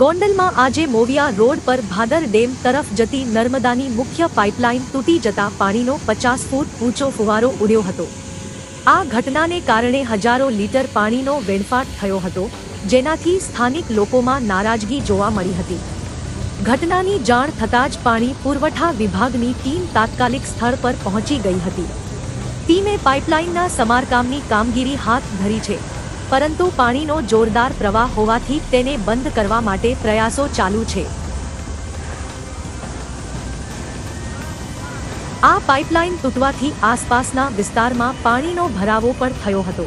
ગોંડલમાં આજે મોવિયા રોડ પર ભાદર ડેમ તરફ જતી નર્મદાની મુખ્ય પાઇપલાઇન તૂટી જતા પાણીનો પચાસ ફૂટ ઊંચો ફુવારો ઉડ્યો હતો. આ ઘટનાને કારણે હજારો લીટર પાણીનો વેડફાટ થયો હતો, જેનાથી સ્થાનિક લોકોમાં નારાજગી જોવા મળી હતી. ઘટનાની જાણ થતાં જ પાણી પુરવઠા વિભાગની ટીમ તાત્કાલિક સ્થળ પર પહોંચી ગઈ હતી. ટીમે પાઇપલાઇનના સમારકામની કામગીરી હાથ ધરી છે. પરંતુ પાણીનો જોરદાર પ્રવાહ હોવાથી તેને બંધ કરવા માટે પ્રયાસો ચાલુ છે. આ પાઇપલાઇન તૂટવાથી આસપાસના વિસ્તારમાં પાણીનો ભરાવો પણ થયો હતો.